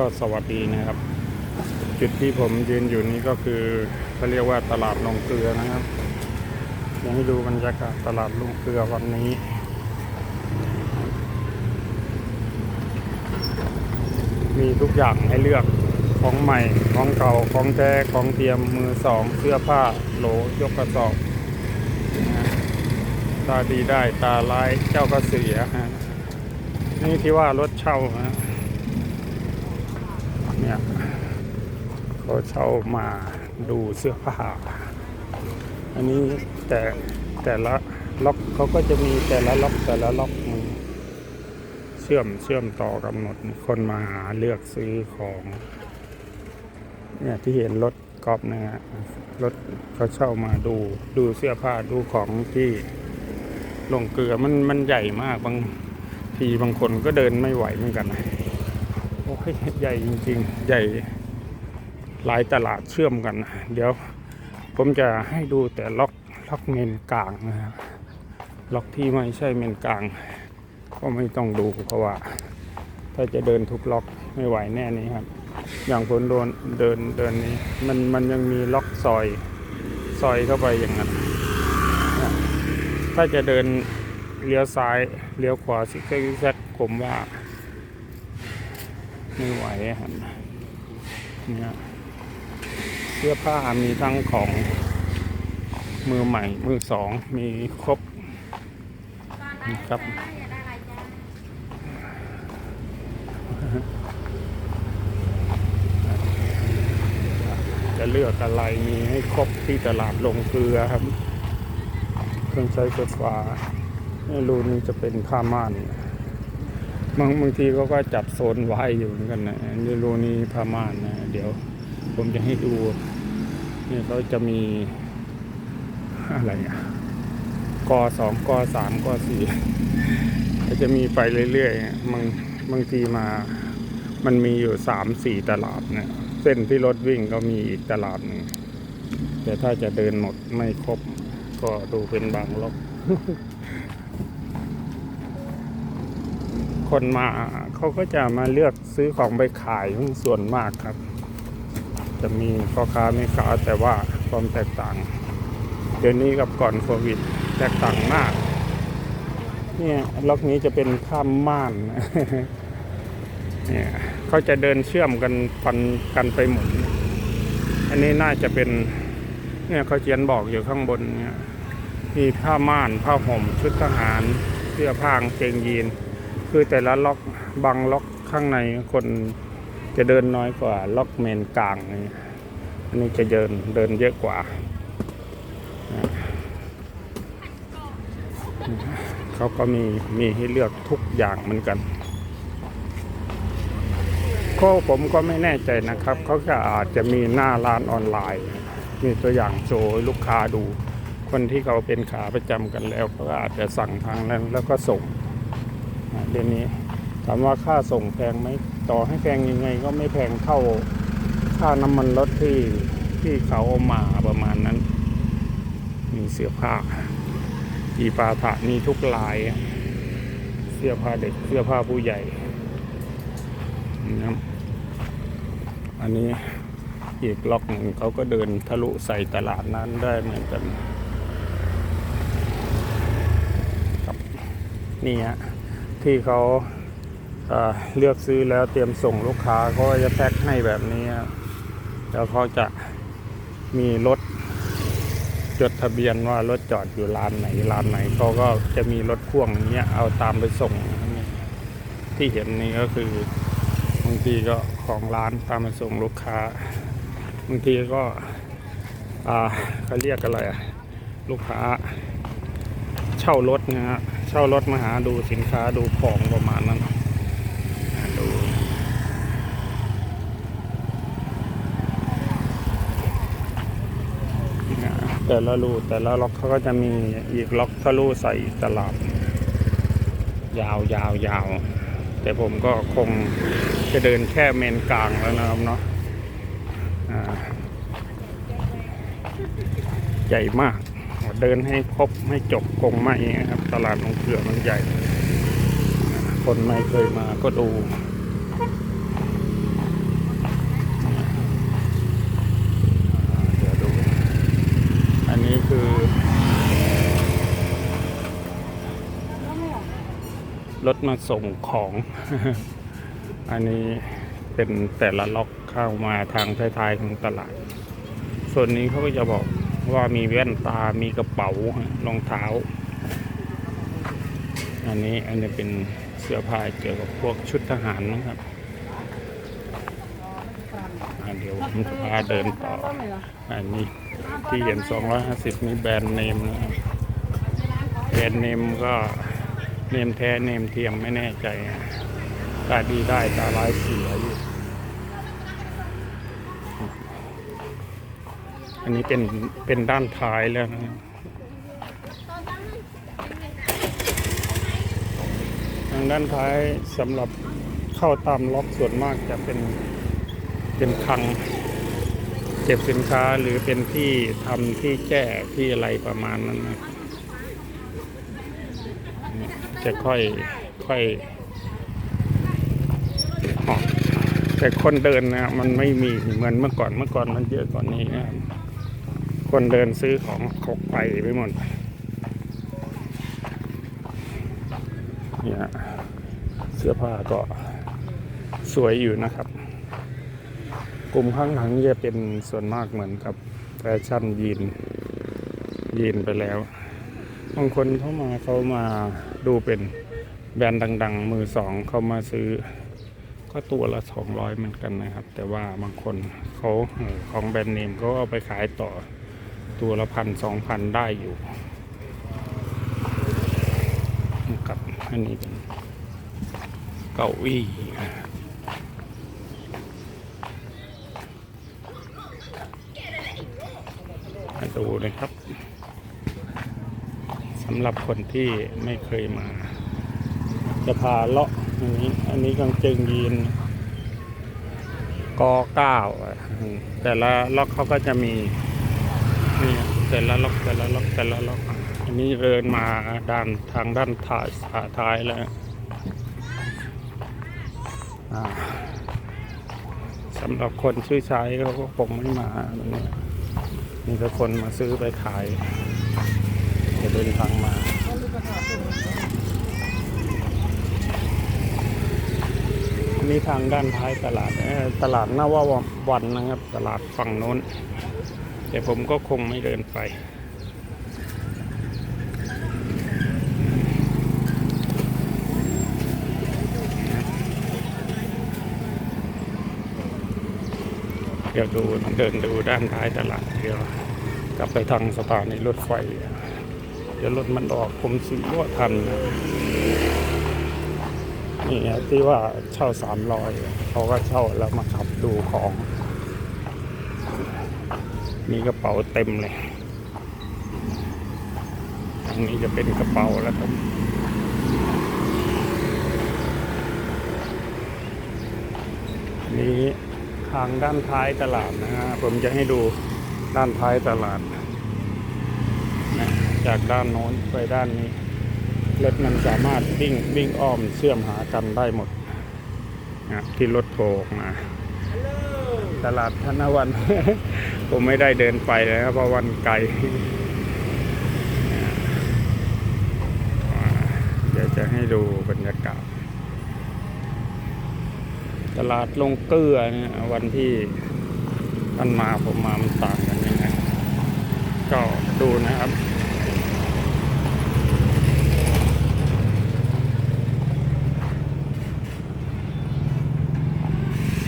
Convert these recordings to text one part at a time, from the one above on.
ก็สวัสดีนะครับ จุดที่ผมยืนอยู่นี้ก็คือเขาเรียกว่าตลาดลงเกลือนะครับอยากให้ดูบรรยากาศตลาดลงเกลือวันนี้มีทุกอย่างให้เลือกของใหม่ ของเก่า ของแท้ ของเทียมมือสอง เสื้อผ้า โหล ยกกระสอบ ตาดีได้ ตาร้าย เจ้าก็เสียฮะ นี่ที่ว่ารถเช่าฮะเนี่ย เขาเช่ามาดูเสื้อผ้า อันนี้แต่แต่ละล็อกเขาก็จะมีแต่ละล็อกแต่ละล็อกมันเชื่อมเชื่อมต่อกันหมดคนมาหาเลือกซื้อของ เนี่ยที่เห็นรถกอล์ฟนะฮะรถเขาเช่ามาดูดูเสื้อผ้าดูของที่ลงเกลือมันมันใหญ่มากบางทีบางคนก็เดินไม่ไหวเหมือนกันนะโอ้ยใหญ่จริง ๆ ใหญ่ หลายตลาดเชื่อมกันนะเดี๋ยวผมจะให้ดูแต่ล็อกล็อกเมนกลางนะครับล็อกที่ไม่ใช่เมนกลาง ก็ไม่ต้องดูเพราะว่า ถ้าจะเดินทุกล็อกไม่ไหวแน่นี้ครับ อย่างผมโดนเดินเดินนี้ มันมันยังมีล็อกซอยซอยเข้าไปอย่างนั้น ถ้าจะเดินเลี้ยวซ้ายเลี้ยวขวาซิกแซกซิกแซกผมว่า ไม่ไหวอะครับเนี่ย เสื้อผ้ามีทั้งของมือใหม่ มือสอง มีครบนะครับจะเลือกอะไรมีให้ครบที่ตลาดลงเกลือครับ เครื่องใช้ไฟฟ้าไม่รู้นี่จะเป็นผ้าม่านบางบางทีเขาก็จัดโซนไว้อยู่เหมือนกันนะนี่รู้นี่ผ้าม่านนะ เดี๋ยวผมจะให้ดู นี่ยเขาจะมีอะไรอะกสองกสามกสี่ก็จะมีไปเรื่อยๆบางบางทีมา มันมีอยู่สามสี่ตลาดเนี่ย เส้นที่รถวิ่งก็มีอีกตลาดหนึ่งแต่ถ้าจะเดินหมดไม่ครบ ก็ดูเป็นบางล็อก คนมาเขาก็จะมาเลือกซื้อของไปขายส่วนมากครับ จะมีพ่อค้าแม่ค้าแต่ว่าความแตกต่าง เดี๋ยวนี้กับก่อนโควิดแตกต่างมาก เนี่ยล็อกนี้จะเป็นข้ามม่านเนี่ยเขาจะเดินเชื่อมกันพันกันไปหมด อันนี้น่าจะเป็น เนี่ยเขาเขียนบอกอยู่ข้างบนเนี่ยมีผ้าม่านผ้าห่มชุดทหารเสื้อผ้ากางเกงยีน คือแต่ละล็อกบางล็อกข้างในคน จะเดินน้อยกว่าล็อกเมนกลางนี่อันนี้จะเดินเดินเยอะกว่า เขาก็มีมีให้เลือกทุกอย่างเหมือนกันก็ผมก็ไม่แน่ใจนะครับ เขาก็อาจจะมีหน้าร้านออนไลน์ มีตัวอย่างโชว์ลูกค้าดู คนที่เขาเป็นขาประจำกันแล้วเขาก็อาจจะสั่งทางนั้นแล้วก็ส่งเดี๋ยวนี้ถามว่าค่าส่งแพงไหม ต่อให้แพงยังไงก็ไม่แพงเท่าค่าน้ำมันรถที่ที่เขาเอามาประมาณนั้น มีเสื้อผ้ากีปาถะมีทุกลาย เสื้อผ้าเด็กเสื้อผ้าผู้ใหญ่นะครับอันนี้อีกล็อกหนึ่งเขาก็เดินทะลุใส่ตลาดนั้นได้เหมือนกันครับนี่ฮะที่เขา เลือกซื้อแล้วเตรียมส่งลูกค้าเขาก็จะแพ็คให้แบบนี้ครับแล้วเขาจะมีรถจดทะเบียนว่ารถจอดอยู่ร้านไหนร้านไหนเขาก็จะมีรถพ่วงอย่างเงี้ยเอาตามไปส่งที่เห็นนี่ก็คือบางทีก็ของร้านตามไปส่งลูกค้าบางทีก็อ่าเขาเรียกอะไรอะลูกค้า เช่ารถนะฮะเช่ารถมาหาดูสินค้าดูของประมาณนั้นดู นะ แต่ละรูแต่ละล็อกเขาก็จะมีอีกล็อกทะลุใส่ตลาดยาวยาวยาว แต่ผมก็คงจะเดินแค่เมนกลางแล้วนะครับเนาะใหญ่มาก เดินให้ครบให้จบคงไม่ครับ ตลาดลงเกลือมันใหญ่ คนไม่เคยมาก็ดูี้คือ รถมาส่งของ อันนี้เป็นแต่ละล็อกเข้ามาทางท้ายๆของตลาด ส่วนนี้เขาก็จะบอกว่ามีแว่นตา มีกระเป๋ารองเท้า อันนี้อันนี้เป็นเสื้อผ้าเกี่ยวกับพวกชุดทหารนะครับเดี๋ยวผมจะพาเดินต่อ อันนี้ ที่เห็น 250 นี่แบรนด์เนมนะครับแบรนด์เนมก็เนมแท้เนมเทียมไม่แน่ใจตาดีได้ตาร้ายเสียอยู่อันนี้เป็นเป็นด้านท้ายแล้วนะทางด้านท้ายสำหรับเข้าตามล็อกส่วนมากจะเป็นเป็นคัง เก็บสินค้าหรือเป็นที่ทำที่แก้ที่อะไรประมาณนั้นนะจะค่อยค่อยออกแต่คนเดินนะมันไม่มีเหมือนเมื่อก่อนเมื่อก่อนมันเยอะกว่อนนี้นะคนเดินซื้อของขาไปไปหมดเนี่ยเสื้อผ้าก็สวยอยู่นะครับ กลุ่มข้างหลังจะเป็นส่วนมากเหมือนกับแฟชั่นยีนยีนไปแล้วบางคนเข้ามาเขามาดูเป็นแบรนด์ดัง ๆ มือสองเขามาซื้อ ก็ตัวละสองร้อยเหมือนกันนะครับ แต่ว่าบางคนเขาของแบรนด์เนมเขาเอาไปขายต่อตัวละพันสองพันได้อยู่กับอันนี้เป็นเก้าอี้มา ดูนะครับสำหรับคนที่ไม่เคยมา จะพาเลาะอันนี้ อันนี้กางเกงยีนกอเก้าแต่ละล็อกเขาก็จะมีนี่แต่ละล็อกแต่ละล็อกแต่ละล็อกอะอันนี้เดินมาด้านทางด้านท้ายท้ายแล้วสำหรับคนชื่อใช้เขาก็คงไม่มาแบบนี้ มีแต่คนมาซื้อไปขายจะเดินทางมานี่ทางด้านท้ายตลาดตลาดนาว่าวันนะครับ ตลาดฝั่งโน้น แต่ผมก็คงไม่เดินไป ดี๋ยวดูเดินดูด้านท้ายตลาดเดี๋ยวกลับไปทางสถานีรถไฟ เดี๋ยวรถมันออกผมสีว่าทันนี่ไงที่ว่าเช่าสามร้อยเขาก็เช่าแล้วมาขับดูของ มีกระเป๋าเต็มเลยอันนี้จะเป็นกระเป๋าแล้วครับนนี้ ทางด้านท้ายตลาดนะฮะผมจะให้ดูด้านท้ายตลาดนะจากด้านโน้นไปด้านนี้รถมันสามารถวิ่งวิ่งอ้อมเชื่อมหากันได้หมดนะที่รถโผล่ออกมาตลาดธนวัน ผมไม่ได้เดินไปนะครับเพราะวันไกลเดี๋ยวจะให้ดูบรรยากาศ ตลาดลงเกลือเนี่ยวันที่ท่านมาผมมามันต่างกันยังไงก็ดูนะครับ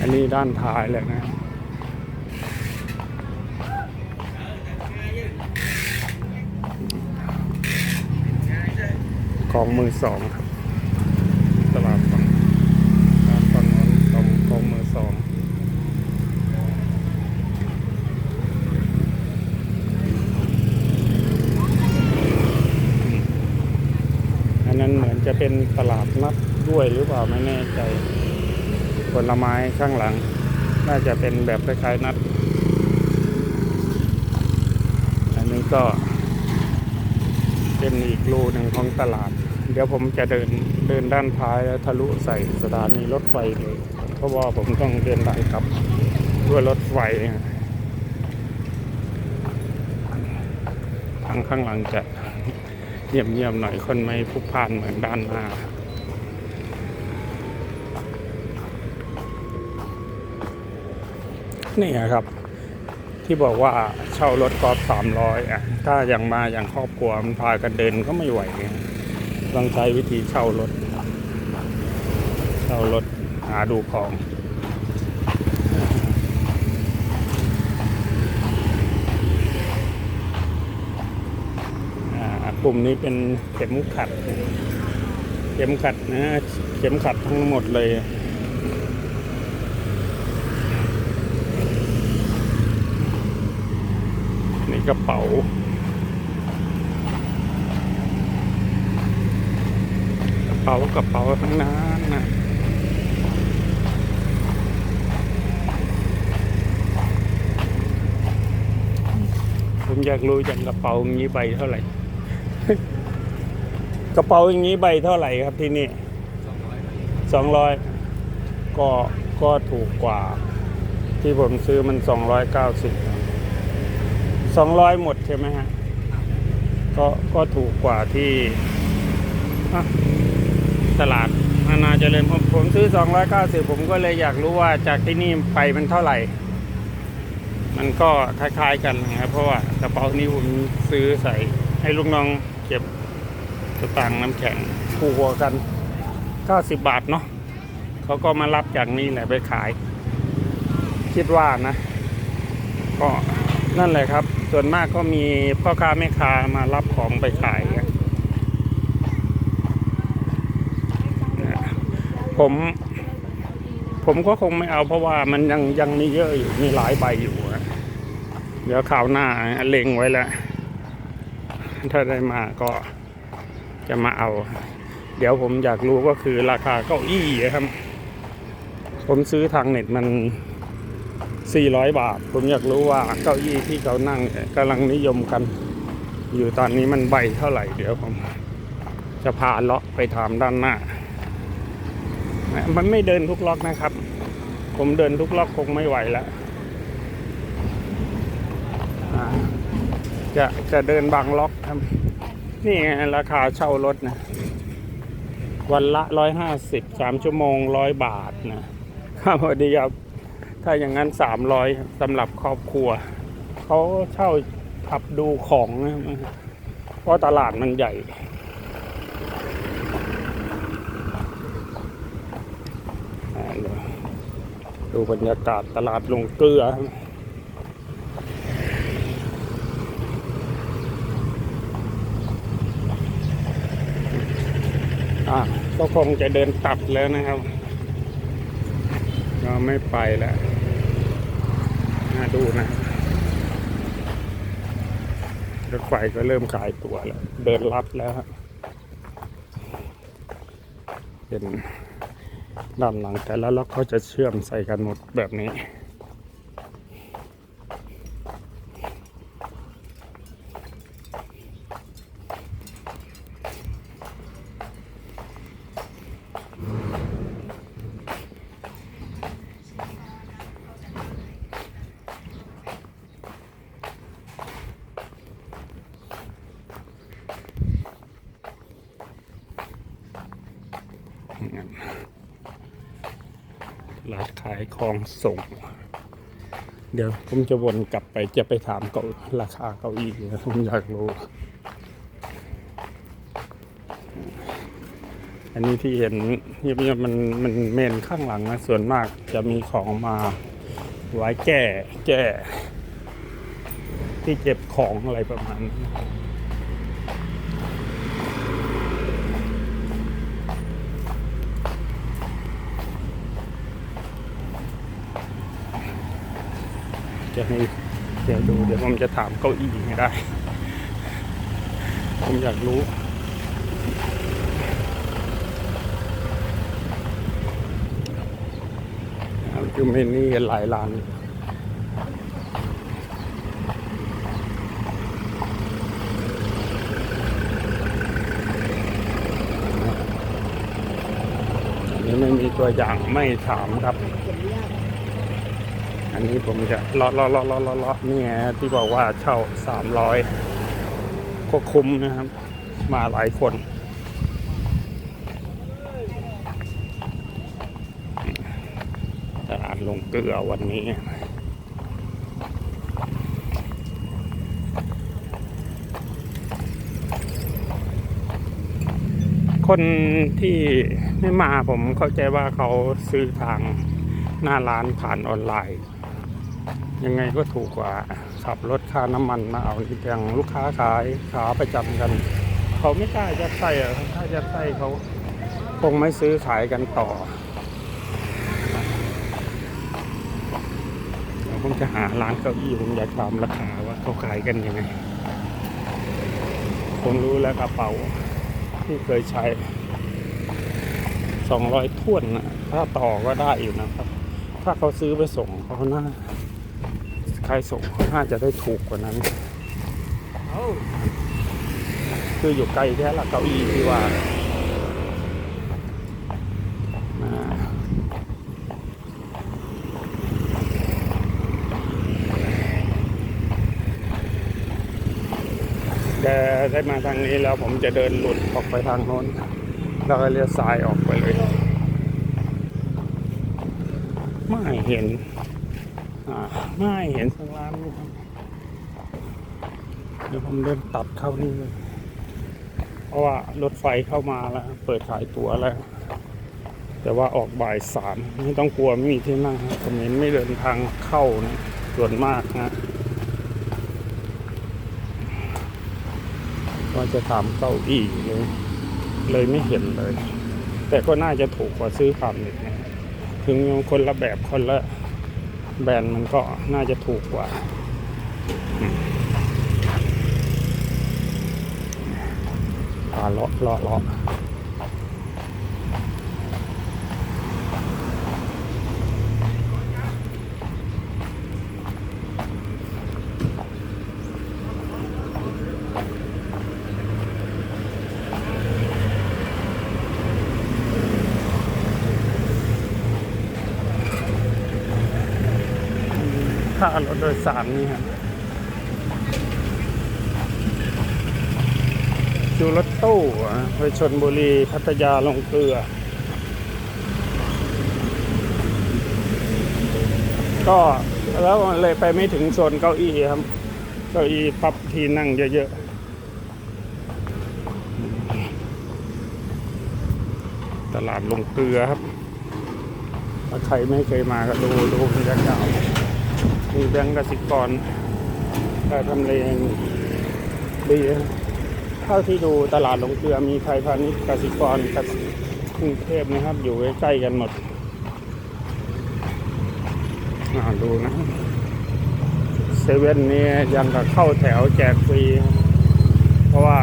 อันนี้ด้านท้ายเลยนะของมือสองครับ ตลาดฝั่งร้านฝั่งโน้นของของมือสองอันนั้น เป็นตลาดนัดด้วยหรือเปล่าไม่แน่ใจ ผลไม้ข้างหลัง น่าจะเป็นแบบคล้ายๆนัด อันนี้ก็ เป็นอีกรูหนึ่งของตลาด เดี๋ยวผมจะเดินเดินด้านท้ายแล้วทะลุใส่สถานีรถไฟเลยเพราะว่าผมต้องเดินทางกลับด้วยรถไฟทางข้างหลังจะ เงียบๆหน่อยคนไม่พุกพ่านเหมือนด้านหน้านี่ครับ ที่บอกว่าเช่ารถกอล์ฟสามร้อยอะถ้าอย่างมาอย่างครอบครัวมันพากันเดินก็ไม่ไหวต้องใช้วิธีเช่ารถ เช่ารถหาดูของ ปุ่มนี้เป็นเข็มขัด เข็มขัดนะเข็มขัดทั้งหมดเลยนี่กระเป๋ากระเป๋ากระเป๋าทั้งนั้นนะผมอยากรู้จังกระเป๋าอย่างนี้ใบเท่าไหร่ กระเป๋าอย่างนี้ใบเท่าไหร่ครับที่นี่สองร้อยก็ก็ถูกกว่า ที่ผมซื้อมันสองร้อยเก้าสิบสองร้อยหมดใช่ไหมฮะก็ก็ถูกกว่าที่ตลาดนานาเจริญผมผมซื้อสองร้อยเก้าสิบผมก็เลยอยากรู้ว่าจากที่นี่ไปมันเท่าไหร่ มันก็คล้ายๆกันนะครับเพราะว่ากระเป๋านี้ผมซื้อใส่ให้ลูกน้องเก็บ สตางค์น้ำแข็งคู่หัวกัน 90 บาทเนาะเขาก็มารับจากนี้แหละไปขาย คิดว่านะ ก็นั่นแหละครับ ส่วนมากก็มีพ่อค้าแม่ค้ามารับของไปขายผมผมก็คงไม่เอาเพราะว่ามันยังยังมีเยอะอยู่มีหลายใบอยู่เดี๋ยวข่าวหน้าเล็งไว้แล้ว ถ้าได้มาก็ จะมาเอา เดี๋ยวผมอยากรู้ก็คือราคาเก้าอี้ครับ ผมซื้อทางเน็ตมัน 400 บาท ผมอยากรู้ว่าเก้าอี้ที่เขานั่งกำลังนิยมกัน อยู่ตอนนี้มันใบเท่าไหร่ เดี๋ยวผมจะพาเลาะไปถามด้านหน้า มันไม่เดินทุกล็อกนะครับ ผมเดินทุกล็อกคงไม่ไหวแล้วจะจะเดินบางล็อกครับ นี่ไงราคาเช่ารถนะ วันละร้อยห้าสิบสามชั่วโมงร้อยบาทนะครับพอดีครับ ถ้าอย่างนั้นสามร้อยสำหรับครอบครัว เขาเช่าขับดูของนะเพราะตลาดมันใหญ่ดูบรรยากาศตลาดลงเกลือครับอะ ก็คงจะเดินตัดแล้วนะครับ ก็ไม่ไปแล้วน่าดูนะรถไฟก็เริ่มขายตัวแล้ว เดินลัดแล้วครับเป็นด้านหลังแต่ละล็อกเขาจะเชื่อมใส่กันหมดแบบนี้ ร้านขายของส่ง เดี๋ยวผมจะวนกลับไปจะไปถามเก้าราคาเก้าอี้นะผมอยากรู้ อันนี้ที่เห็นเงียบๆมันมันเมนข้างหลังนะส่วนมากจะมีของมาไว้แก้แก้ที่เก็บของอะไรประมาณนั้ จะให้เดี๋ยวดูเดี๋ยวผมจะถามเก้าอี้ให้ได้ ผมอยากรู้คือเมนี่หลายร้านนนี้ไม่มีตัวอย่างไม่ถามครับ อันนี้ผมจะเลาอเลาะลาะลาะลาะนี่ไงที่บอกว่าเช่าสามร้อยก็คุ้มนะครับ มาหลายคนตลาดลงเกลือวันนี้คนที่ไม่มาผมเข้าใจว่าเขาซื้อทางหน้าร้านผ่านออนไลน์ ยังไงก็ถูกกว่าขับรถค่าน้ำมันมาเอาอย่างลูกค้าขายขาประจำกัน เขาไม่กล้าจะใส่อะถ้าจะใส่เขาคงไม่ซื้อขายกันต่อเดี๋ยวผมจะหาร้านเก้าอี้ผมอยากถามราคาว่าเขาขายกันยังไง ผมรู้แล้วกระเป๋าที่เคยใช้สองร้อยท่วนนะถ้าต่อก็ได้อยู่นะครับ ถ้าเขาซื้อไปส่งเขาน่า ใครส่งน่าจะได้ถูกกว่านั้นคืออยู่ไกลแค่ละเก้าอี้ที่ว่าอ่ได้มาทางนี้แล้วผมจะเดินหลุดออกไปทางโน้น แล้วก็เลี้ยวซ้ายออกไปเลย ไม่เห็น ไม่เห็นสักร้านเลยครับ เดี๋ยวผมเดินตัดเข้านี่เลยเพราะว่ารถไฟเข้ามาแล้ว เปิดขายตั๋วแล้ว แต่ว่าออกบ่ายสามไม่ต้องกลัวไม่มีที่นั่งครับผมเห็นไม่เดินทางเข้านะส่วนมากนะว่าจะถามเก้าอี้เลยเลยไม่เห็นเลย แต่ก็น่าจะถูกกว่าซื้อผ่านเน็ตนะถึงคนละแบบคนละ แบรนด์มันก็น่าจะถูกกว่าพาเลาะเลาะเลาะ โดยสารนี่ครับดูรถตู้ไปชนบุรีพัทยาลงเกลือ ก็แล้วเลยไปไม่ถึงโซนเก้าอี้ครับ เก้าอี้ปรับที่นั่งเยอะๆ ตลาดลงเกลือครับถ้าใครไม่เคยมาก็ดูดูบรรยากาศ มีแบงก์กสิกรแต่ทำเลดีเท่าที่ดูตลาดลงเกลือมีไทยพาณิชย์กสิกรกับกรุงเทพนะครับ อยู่ใกล้ๆกันหมดอ่าดูนะเซเว่นนี่ยังกับเข้าแถวแจกฟรี เพราะว่า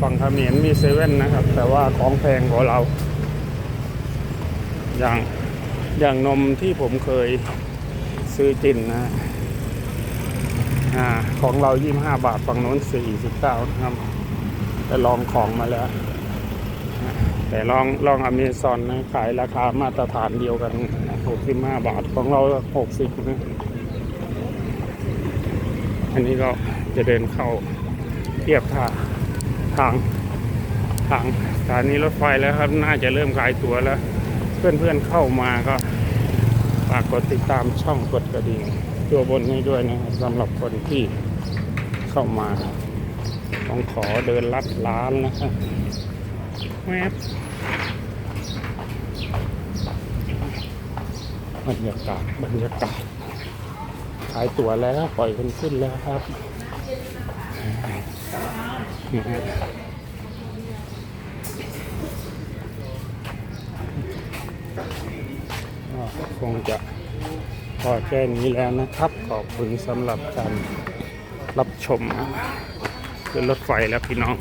ฝั่งเขมรมีเซเว่นนะครับ แต่ว่าของแพงกว่าเรา อย่างอย่างนมที่ผมเคย ซื้อจินนะอ่าของเรา 25 บาทฝั่งโน้น 49 นะครับ แต่ลองของมาแล้ว แต่ลองลองอเมซอนนะ ขายราคามาตรฐานเดียวกัน 65 บาทของเรา 60 นะ อันนี้ก็จะเดินเข้าเทียบท่าทางทางสถานีรถไฟแล้วครับ น่าจะเริ่มขายตั๋วแล้ว เพื่อนๆเข้ามาก็ ฝากกดติดตามช่องกดกระดิ่งตัวบนนี้ด้วยนะครับสำหรับคนที่เข้ามาต้องขอเดินลัดร้านนะครับแวบบรรยากาศบรรยากาศขายตั๋วแล้วปล่อยคนขึ้นแล้วครับ คงจะพอแค่นี้แล้วนะครับ ขอบคุณสำหรับการรับชมขึ้นรถไฟแล้วพี่น้อง